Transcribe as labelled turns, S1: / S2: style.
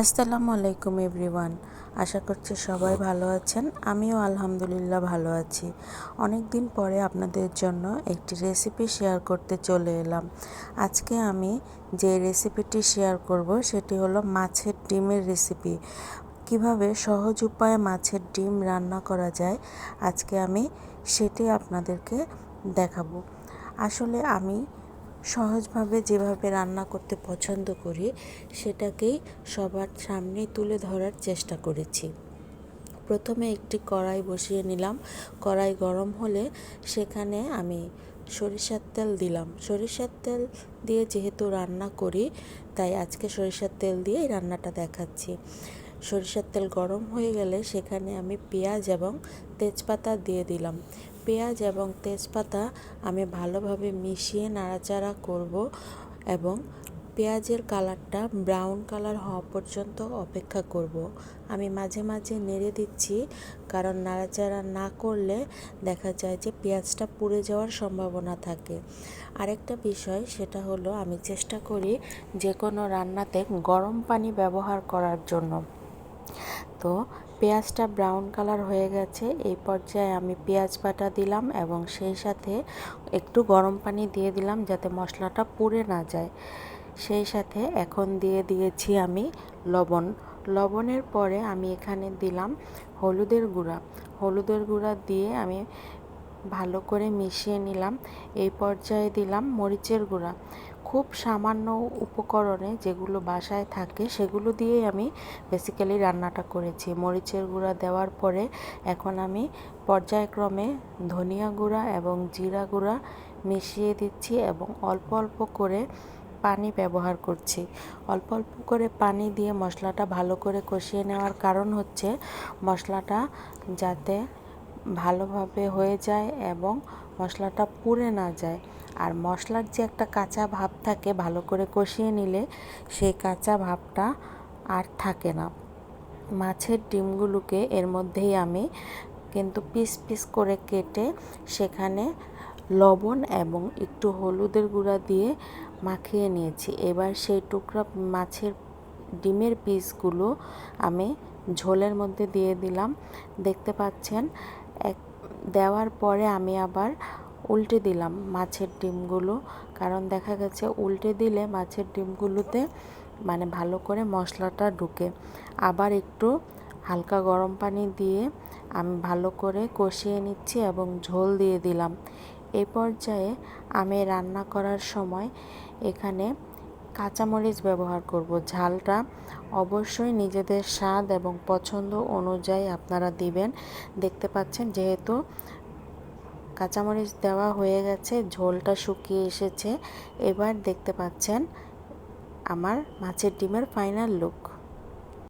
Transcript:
S1: আসসালামু আলাইকুম এভরিওয়ান। আশা করছি সবাই ভালো আছেন। আমিও আলহামদুলিল্লাহ ভালো আছি। অনেক দিন পরে আপনাদের জন্য একটি রেসিপি শেয়ার করতে চলে এলাম। আজকে আমি যে রেসিপিটি শেয়ার করব, সেটি হলো মাছের ডিমের রেসিপি। কীভাবে সহজ উপায়ে মাছের ডিম রান্না করা যায়, আজকে আমি সেটি আপনাদেরকে দেখাবো। আসলে আমি সহজভাবে যেভাবে রান্না করতে পছন্দ করি, সেটাকেই সবার সামনে তুলে ধরার চেষ্টা করেছি। প্রথমে একটি কড়াই বসিয়ে নিলাম। কড়াই গরম হলে সেখানে আমি সরিষার তেল দিলাম। সরিষার তেল দিয়ে যেহেতু রান্না করি, তাই আজকে সরিষার তেল দিয়েই রান্নাটা দেখাচ্ছি। সরিষার তেল গরম হয়ে গেলে সেখানে আমি পেঁয়াজ এবং তেজপাতা দিয়ে দিলাম। পেঁয়াজ এবং তেজপাতা আমি ভালোভাবে মিশিয়ে নাড়াচাড়া করব এবং পেঁয়াজের কালারটা ব্রাউন কালার হওয়া পর্যন্ত অপেক্ষা করব। আমি মাঝে মাঝে নেড়ে দিচ্ছি, কারণ নাড়াচাড়া না করলে দেখা যায় যে পেঁয়াজটা পুড়ে যাওয়ার সম্ভাবনা থাকে। আরেকটা বিষয় সেটা হলো, আমি চেষ্টা করি যে কোনো রান্নাতে গরম পানি ব্যবহার করার জন্য। তো পেঁয়াজটা ব্রাউন কালার হয়ে গেছে। এই পর্যায়ে আমি পেঁয়াজ বাটা দিলাম এবং সেই সাথে একটু গরম পানি দিয়ে দিলাম যাতে মশলাটা পুড়ে না যায়। সেই সাথে এখন দিয়ে দিয়েছি আমি লবণ। লবণের পরে আমি এখানে দিলাম হলুদের গুঁড়া। হলুদের গুঁড়া দিয়ে আমি ভালো করে মিশিয়ে নিলাম। এই পর্যায়ে দিলাম মরিচের গুঁড়া। খুব সামান্য উপকরণে যেগুলো বাসায় থাকে, সেগুলো দিয়েই আমি বেসিক্যালি রান্নাটা করেছি। মরিচের গুঁড়া দেওয়ার পরে এখন আমি পর্যায়ক্রমে ধনিয়া গুঁড়া এবং জিরা গুঁড়া মিশিয়ে দিচ্ছি এবং অল্প অল্প করে পানি ব্যবহার করছি। অল্প অল্প করে পানি দিয়ে মশলাটা ভালো করে কষিয়ে নেওয়ার কারণ হচ্ছে মশলাটা যাতে ভালোভাবে হয়ে যায় এবং মশলাটা পুড়ে না যায়। আর মশলার যে একটা কাঁচা ভাব থাকে ভালো করে কষিয়ে নিলে সেই কাঁচা ভাবটা আর থাকে না। মাছের ডিমগুলোকে এর মধ্যেই আমি কিন্তু পিস পিস করে কেটে সেখানে লবণ এবং একটু হলুদের গুঁড়া দিয়ে মাখিয়ে নিয়েছি। এবার সেই টুকরা মাছের ডিমের পিসগুলো আমি ঝোলের মধ্যে দিয়ে দিলাম। দেখতে পাচ্ছেন, এক দেওয়ার পরে আমি আবার উল্টে দিলাম মাছের ডিমগুলো। কারণ দেখা গেছে উল্টে দিলে মাছের ডিমগুলোতে মানে ভালো করে মশলাটা ঢুকে। আবার একটু হালকা গরম পানি দিয়ে আমি ভালো করে কষিয়ে নিচ্ছি এবং ঝোল দিয়ে দিলাম। এ পর্যায়ে আমি রান্না করার সময় এখানে কাঁচামরিচ ব্যবহার করব। ঝালটা অবশ্যই নিজেদের স্বাদ এবং পছন্দ অনুযায়ী আপনারা দিবেন। দেখতে পাচ্ছেন যেহেতু কাঁচামরিচ দেওয়া হয়ে গেছে, ঝোলটা শুকিয়ে এসেছে। এবার দেখতে পাচ্ছেন আমার মাছের ডিমের ফাইনাল লুক